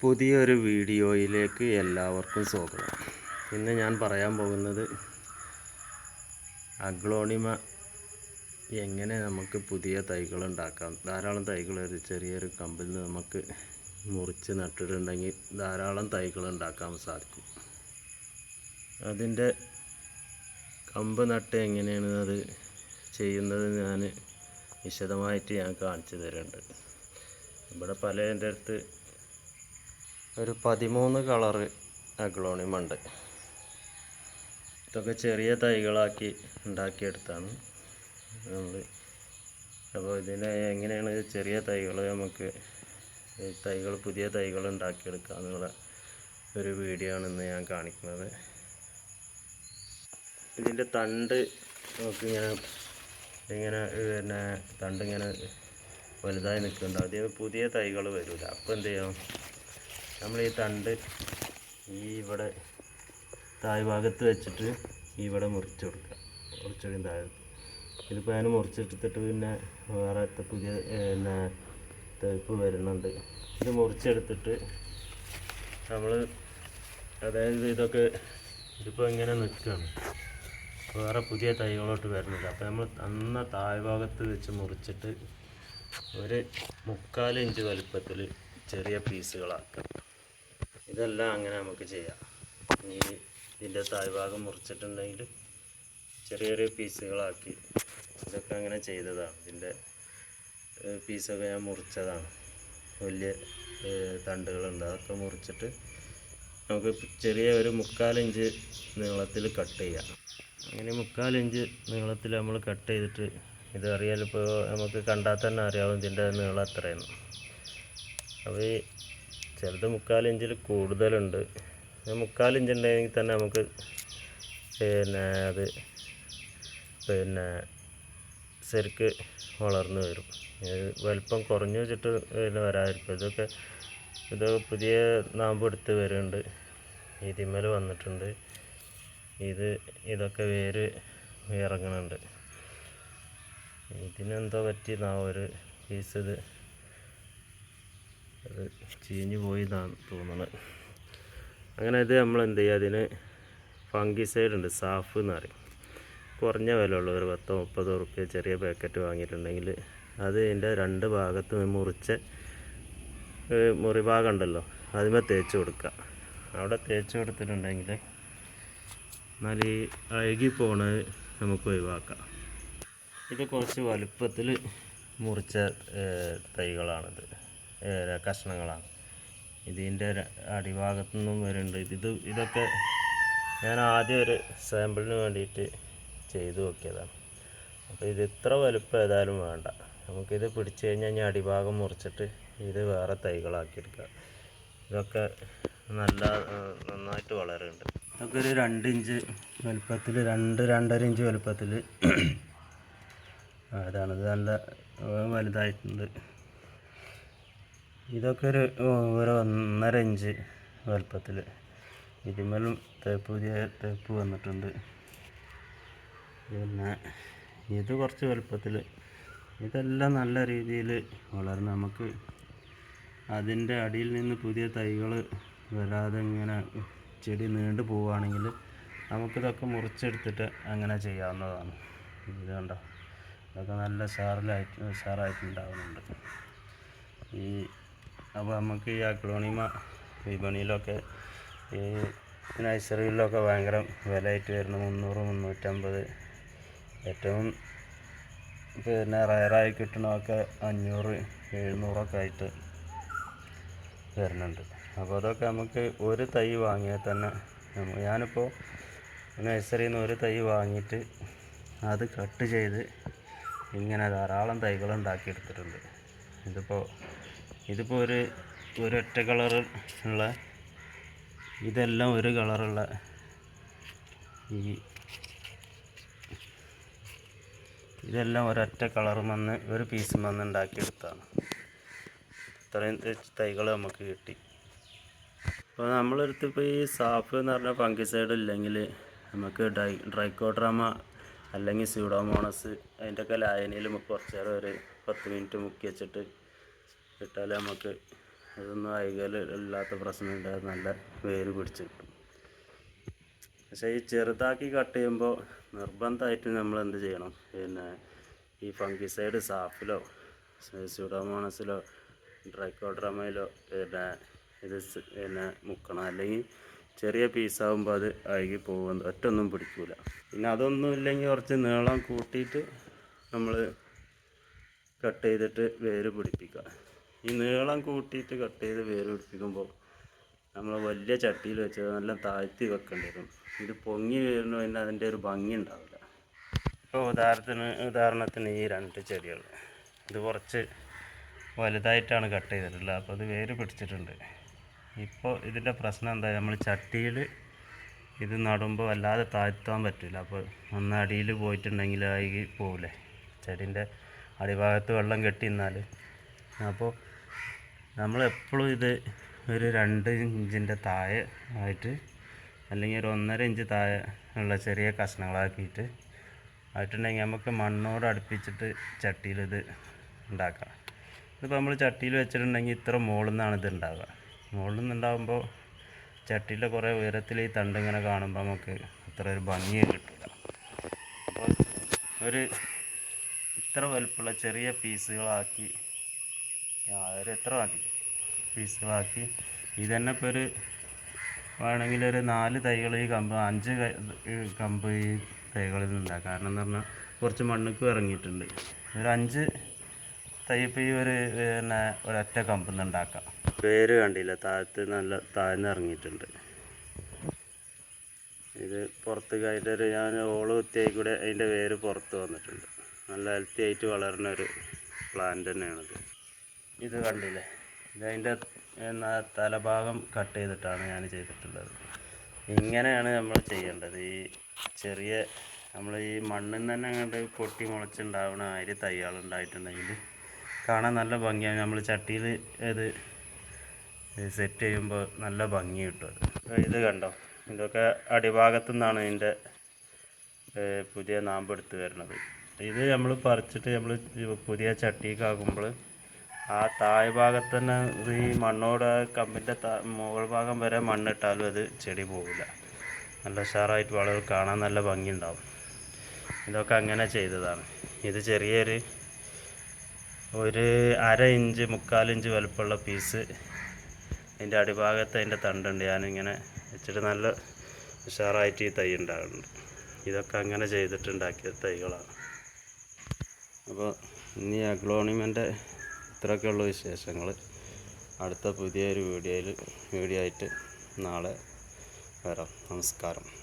പുതിയൊരു വീഡിയോയിലേക്ക് എല്ലാവർക്കും സ്വാഗതം. ഇന്ന് ഞാൻ പറയാൻ പോകുന്നത് അഗ്ലോണിമ എങ്ങനെ നമുക്ക് പുതിയ തൈകൾ ഉണ്ടാക്കാം. ധാരാളം തൈകൾ ഒരു ചെറിയൊരു കമ്പിൽ നിന്ന് നമുക്ക് മുറിച്ച് നട്ടിട്ടുണ്ടെങ്കിൽ ധാരാളം തൈകൾ ഉണ്ടാക്കാൻ സാധിക്കും. അതിന്റെ കമ്പ് നട്ട് എങ്ങനെയാണ് അത് ചെയ്യുന്നത് ഞാൻ വിശദമായിട്ട് ഞാൻ കാണിച്ചു തരുന്നുണ്ട് ഇവിടെ പല എന്റെ അടുത്ത് ഒരു പതിമൂന്ന് കളറ് അഗ്ലോണിമുണ്ട് ഇതൊക്കെ ചെറിയ തൈകളാക്കി ഉണ്ടാക്കിയെടുത്താണ് നമ്മൾ അപ്പോൾ ഇതിനെ എങ്ങനെയാണ് ചെറിയ തൈകൾ നമുക്ക് തൈകൾ പുതിയ തൈകൾ ഉണ്ടാക്കിയെടുക്കുക എന്നുള്ള ഒരു വീഡിയോ ആണ് ഇന്ന് ഞാൻ കാണിക്കുന്നത്. ഇതിന്റെ തണ്ട് നമുക്കിങ്ങനെ ഇങ്ങനെ പിന്നെ തണ്ട് ഇങ്ങനെ വലുതായി നിൽക്കുന്നുണ്ട്. അതിൽ പുതിയ തൈകൾ വരില്ല അപ്പോൾ എന്ത് ചെയ്യണം നമ്മൾ ഈ തണ്ട് ഈ ഇവിടെ താഴ്ഭാഗത്ത് വെച്ചിട്ട് ഇവിടെ മുറിച്ച് കൊടുക്കുക. കുറച്ചുകൂടി താഴെ ഇതിപ്പോൾ ഞാൻ മുറിച്ചെടുത്തിട്ട് പിന്നെ വേറെ പുതിയ പിന്നെ തേപ്പ് വരുന്നുണ്ട്. ഇത് മുറിച്ചെടുത്തിട്ട് നമ്മൾ അതായത് ഇതൊക്കെ ഇതിപ്പോൾ ഇങ്ങനെ നിൽക്കുകയാണ്. വേറെ പുതിയ തൈകളോട്ട് വരുന്നില്ല. അപ്പോൾ നമ്മൾ അന്ന താഴ്ഭാഗത്ത് വെച്ച് മുറിച്ചിട്ട് ഒരു മുക്കാൽ ഇഞ്ച് വലിപ്പത്തിൽ ചെറിയ പീസുകളാക്കുക ഇതെല്ലാം അങ്ങനെ നമുക്ക് ചെയ്യാം. ഈ ഇതിന്റെ താഴ്ഭാഗം മുറിച്ചിട്ടുണ്ടെങ്കിൽ ചെറിയ ചെറിയ പീസുകളാക്കി ഇതൊക്കെ അങ്ങനെ ചെയ്തതാണ്. ഇതിന്റെ പീസൊക്കെ ഞാൻ മുറിച്ചതാണ്. വലിയ തണ്ടുകളുണ്ട്. അതൊക്കെ മുറിച്ചിട്ട് നമുക്ക് ചെറിയ ഒരു മുക്കാലിഞ്ച് നീളത്തിൽ കട്ട് ചെയ്യാം. അങ്ങനെ മുക്കാലിഞ്ച് നീളത്തിൽ നമ്മൾ കട്ട് ചെയ്തിട്ട് ഇത് അറിയാലോ ഇപ്പോൾ നമുക്ക് കണ്ടാൽ തന്നെ അറിയാവും ഇതിന്റെ നീളം എത്രയെന്ന്. അപ്പോൾ ചിലത് മുക്കാലിഞ്ചിൽ കൂടുതലുണ്ട്. മുക്കാൽ ഇഞ്ച് ഉണ്ടെങ്കിൽ തന്നെ നമുക്ക് പിന്നെ അത് പിന്നെ ശരിക്ക് വളർന്നു വരും. വലിപ്പം കുറഞ്ഞു വെച്ചിട്ട് പിന്നെ വരാതിരിക്കും. ഇതൊക്കെ ഇത് പുതിയ നാമ്പ് എടുത്ത് വരുന്നുണ്ട്. ഇതിന്മേൽ വന്നിട്ടുണ്ട്. ഇത് ഇതൊക്കെ വേര് ഇറങ്ങുന്നുണ്ട് ഇതിനെന്തോ പറ്റിയെന്നാവും ഒരു പീസ് ഇത്? അത് ചീഞ്ഞു പോയതാണ് തോന്നുന്നത് അങ്ങനെ ഇത് നമ്മൾ എന്ത് ചെയ്യുക? അതിന് ഫംഗിസൈഡ് ഉണ്ട് സാഫ് എന്ന് പറയും. കുറഞ്ഞ വില ഉള്ള ഒരു പത്തോ മുപ്പതോ റുപ്യ ചെറിയ പാക്കറ്റ് വാങ്ങിയിട്ടുണ്ടെങ്കിൽ അത് ഇതിന്റെ രണ്ട് ഭാഗത്ത് മുറിച്ച മുറിഭാഗം മുറി ഭാഗം ഉണ്ടല്ലോ അതിമേ തേച്ച് കൊടുക്കുക. അവിടെ തേച്ച് കൊടുത്തിട്ടുണ്ടെങ്കിൽ എന്നാൽ ഈ അഴുകി പോണത് നമുക്ക് ഒഴിവാക്കാം. ഇത് കുറച്ച് വലുപ്പത്തിൽ മുറിച്ച തൈകളാണിത്. കഷ്ണങ്ങളാണ്. ഇതിന്റെ അടിഭാഗത്തു നിന്നും വരുന്നുണ്ട്. ഇത് ഇതൊക്കെ ഞാൻ ആദ്യം ഒരു സാമ്പിളിന് വേണ്ടിയിട്ട് ചെയ്തു നോക്കിയതാണ്. അപ്പോൾ ഇത് ഇത്ര വലുപ്പം ഏതായാലും വേണ്ട. നമുക്കിത് പിടിച്ചു കഴിഞ്ഞാൽ ഞാൻ അടിഭാഗം മുറിച്ചിട്ട് ഇത് വേറെ തൈകളാക്കിയെടുക്കുക ഇതൊക്കെ നല്ല നന്നായിട്ട് വളരുന്നുണ്ട്. ഇതൊക്കെ ഒരു രണ്ട് ഇഞ്ച് വലുപ്പത്തിൽ രണ്ട് രണ്ടര ഇഞ്ച് വലുപ്പത്തിൽ അതാണ് ഇത് നല്ല വലുതായിട്ടുണ്ട്. ഇതൊക്കെ ഒരു ഒരു ഒന്നര ഇഞ്ച് വലുപ്പത്തിൽ ഇതിന്മേലും തേപ്പ് പുതിയ തേപ്പ് വന്നിട്ടുണ്ട്. പിന്നെ ഇത് കുറച്ച് വലുപ്പത്തിൽ ഇതെല്ലാം നല്ല രീതിയിൽ വളർന്ന് നമുക്ക് അതിന്റെ അടിയിൽ നിന്ന് പുതിയ തൈകൾ വരാതെ ഇങ്ങനെ ചെടി നീണ്ടു പോവുകയാണെങ്കിൽ നമുക്കിതൊക്കെ മുറിച്ചെടുത്തിട്ട് അങ്ങനെ ചെയ്യാവുന്നതാണ്. ഇത് കണ്ടോ? ഇതൊക്കെ നല്ല സാറിലായിട്ട് സാറായിട്ടുണ്ടാകുന്നുണ്ട് ഈ അപ്പോൾ നമുക്ക് ഈ അക്ലോണിമ വിപണിയിലൊക്കെ ഈ നഴ്സറികളിലൊക്കെ ഭയങ്കര വിലയായിട്ട് വരുന്ന മുന്നൂറ് മുന്നൂറ്റമ്പത്. ഏറ്റവും പിന്നെ റയറായി കിട്ടണമൊക്കെ അഞ്ഞൂറ് എഴുന്നൂറൊക്കെ ആയിട്ട് വരുന്നുണ്ട്. അപ്പോൾ അതൊക്കെ നമുക്ക് ഒരു തൈ വാങ്ങിയാൽ തന്നെ ഞാനിപ്പോൾ നഴ്സറിയിൽ നിന്ന് ഒരു തൈ വാങ്ങിയിട്ട് അത് കട്ട് ചെയ്ത് ഇങ്ങനെ ധാരാളം തൈകൾ ഉണ്ടാക്കിയെടുത്തിട്ടുണ്ട്. ഇതിപ്പോൾ ഇതിപ്പോൾ ഒരു ഒരൊറ്റ കളർ ഉള്ള ഇതെല്ലാം ഒരു കളറുള്ള ഈ ഇതെല്ലാം ഒരൊറ്റ കളർ വന്ന് ഒരു പീസ് വന്ന് ഉണ്ടാക്കിയെടുത്താണ് ഇത്രയും തൈകൾ നമുക്ക് കിട്ടി. അപ്പോൾ നമ്മളെടുത്ത് ഇപ്പോൾ ഈ സാഫ് എന്ന് പറഞ്ഞ ഫംഗിസൈഡ് ഇല്ലെങ്കിൽ നമുക്ക് ഡ്രൈ ഡ്രൈക്കോഡ്രാമ അല്ലെങ്കിൽ സ്യൂഡോമോണസ് അതിന്റെയൊക്കെ ലായനിയിൽ നമുക്ക് കുറച്ച് നേരം ഒരു പത്ത് മിനിറ്റ് മുക്കി വെച്ചിട്ട് ഇട്ടാൽ നമുക്ക് ഇതൊന്നും അയകൽ ഇല്ലാത്ത പ്രശ്നം പ്രശ്നമില്ല നല്ല വേര് പിടിച്ച്. കിട്ടും പക്ഷേ ഈ ചെറുതാക്കി കട്ട് ചെയ്യുമ്പോൾ നിർബന്ധമായിട്ട് നമ്മൾ എന്ത് ചെയ്യണം? പിന്നെ ഈ ഫംഗിസൈഡ് സാഫിലോ സ്യൂഡോമോണസിലോ ഡ്രൈക്കോഡ്രമയിലോ പിന്നെ ഇത് പിന്നെ മുക്കണം. അല്ലെങ്കിൽ ചെറിയ പീസാകുമ്പോൾ അത് അഴുകി പോകും. ഒറ്റൊന്നും പിടിക്കൂല. പിന്നെ അതൊന്നും ഇല്ലെങ്കിൽ കുറച്ച് നീളം കൂട്ടിയിട്ട് നമ്മൾ കട്ട് ചെയ്തിട്ട് വേര് പിടിപ്പിക്കുക. ഈ നീളം കൂട്ടിയിട്ട് കട്ട് ചെയ്ത് വേര് പിടിപ്പിക്കുമ്പോൾ നമ്മൾ വലിയ ചട്ടിയിൽ വെച്ച് നല്ല താഴ്ത്തി വെക്കേണ്ടി വരും. ഇത് പൊങ്ങി വരുന്നു പിന്നെ അതിന്റെ ഒരു ഭംഗി ഉണ്ടാവില്ല. ഇപ്പോൾ ഉദാഹരണത്തിന് ഉദാഹരണത്തിന് ഈ രണ്ട് ചെടികൾ. ഇത് കുറച്ച് വലുതായിട്ടാണ് കട്ട് ചെയ്തിട്ടുള്ളത്. അപ്പോൾ അത് വേര് പിടിച്ചിട്ടുണ്ട്. ഇപ്പോൾ ഇതിന്റെ പ്രശ്നം എന്താ? നമ്മൾ ചട്ടിയിൽ ഇത് നടുമ്പോൾ അല്ലാതെ താഴ്ത്താൻ പറ്റില്ല. അപ്പോൾ ഒന്ന് അടിയിൽ പോയിട്ടുണ്ടെങ്കിൽ ആയി പോവില്ലേ ചെടീന്റെ അടിഭാഗത്ത് വെള്ളം കെട്ടി നിന്നാൽ അപ്പോൾ നമ്മൾ എപ്പോഴും ഇത് ഒരു രണ്ട് ഇഞ്ചിന്റെ താഴെ ആയിട്ട് അല്ലെങ്കിൽ ഒരു ഒന്നര ഇഞ്ച് താഴെ ഉള്ള ചെറിയ കഷ്ണങ്ങളാക്കിയിട്ട് ആയിട്ടുണ്ടെങ്കിൽ നമുക്ക് മണ്ണോട് അടുപ്പിച്ചിട്ട് ചട്ടിയിൽ ഇത് ഉണ്ടാക്കാം. ഇതിപ്പോൾ നമ്മൾ ചട്ടിയിൽ വെച്ചിട്ടുണ്ടെങ്കിൽ ഇത്ര മുകളിൽ നിന്നാണ് ഇത് ഉണ്ടാവുക. മുകളിൽ നിന്നുണ്ടാകുമ്പോൾ ചട്ടിയിലെ കുറേ ഉയരത്തിൽ ഈ തണ്ട് ഇങ്ങനെ കാണുമ്പോൾ നമുക്ക് അത്ര ഒരു ഭംഗി കിട്ടില്ല അപ്പോൾ ഒരു ഇത്ര വലുപ്പമുള്ള ചെറിയ പീസുകളാക്കി ഒരു എത്ര മതി ഇത് ഇതന്നെ ഇപ്പോൾ ഒരു വേണമെങ്കിൽ ഒരു നാല് തൈകൾ ഈ കമ്പ് അഞ്ച് കമ്പ് ഈ തൈകളിൽ നിന്നുണ്ടാകും കാരണം എന്ന് പറഞ്ഞാൽ കുറച്ച് മണ്ണുക്ക് ഇറങ്ങിയിട്ടുണ്ട്. ഒരു അഞ്ച് തൈ ഇപ്പോൾ ഈ ഒരു പിന്നെ ഒരൊറ്റ കമ്പിൽ നിന്ന് ഉണ്ടാക്കാം. പേര് കണ്ടില്ല. താഴത്ത് നല്ല താഴ്ന്ന് ഇറങ്ങിയിട്ടുണ്ട്. ഇത് പുറത്ത് കയറ്റൊരു ഞാൻ ഓൾ കുത്തിയായി കൂടെ അതിന്റെ വേര് പുറത്ത് വന്നിട്ടുണ്ട്. നല്ല ഹെൽത്തി ആയിട്ട് വളരുന്ന ഒരു പ്ലാന്റ് തന്നെയാണിത്. ഇത് കണ്ടില്ലേ? ഇത് അതിന്റെ എന്നാ തലഭാഗം കട്ട് ചെയ്തിട്ടാണ് ഞാൻ ചെയ്തിട്ടുള്ളത്. ഇങ്ങനെയാണ് നമ്മൾ ചെയ്യേണ്ടത്. ഈ ചെറിയ നമ്മൾ ഈ മണ്ണിൽ നിന്ന് തന്നെ അങ്ങോട്ട് പൊട്ടി മുളച്ചുണ്ടാവുന്ന അരി തൈകൾ ഉണ്ടായിട്ടുണ്ടെങ്കിൽ കാണാൻ നല്ല ഭംഗിയാണ്. നമ്മൾ ചട്ടിയിൽ ഇത് സെറ്റ് ചെയ്യുമ്പോൾ നല്ല ഭംഗി കിട്ടും ഇത് കണ്ടോ? ഇതൊക്കെ അടിഭാഗത്തു നിന്നാണ് ഇതിന്റെ പുതിയ നാമ്പെടുത്ത് വരുന്നത്. ഇത് നമ്മൾ പറിച്ചിട്ട് നമ്മൾ പുതിയ ചട്ടിക്കാകുമ്പോൾ ആ താഴെ ഭാഗത്ത് തന്നെ ഈ മണ്ണോട് കമ്പിന്റെ മുകൾ ഭാഗം വരെ മണ്ണിട്ടാലും അത് ചെടി പോകില്ല നല്ല ഉഷാറായിട്ട് വളരെ കാണാൻ നല്ല ഭംഗിയുണ്ടാവും. ഇതൊക്കെ അങ്ങനെ ചെയ്തതാണ്. ഇത് ചെറിയൊരു ഒരു അര ഇഞ്ച് മുക്കാലിഞ്ച് വലുപ്പമുള്ള പീസ് അതിന്റെ അടിഭാഗത്ത് അതിന്റെ തണ്ടുണ്ട്. ഞാനിങ്ങനെ വെച്ചിട്ട് നല്ല ഉഷാറായിട്ട് ഈ തൈ ഉണ്ടാകുന്നുണ്ട് ഇതൊക്കെ അങ്ങനെ ചെയ്തിട്ടുണ്ടാക്കിയ തൈകളാണ്. അപ്പോൾ ഇനി അഗ്ലോണിമന്റെ ഇത്രയൊക്കെയുള്ള വിശേഷങ്ങൾ അടുത്ത പുതിയൊരു വീഡിയോയിൽ വീഡിയോ ആയിട്ട് നാളെ വരാം. നമസ്കാരം.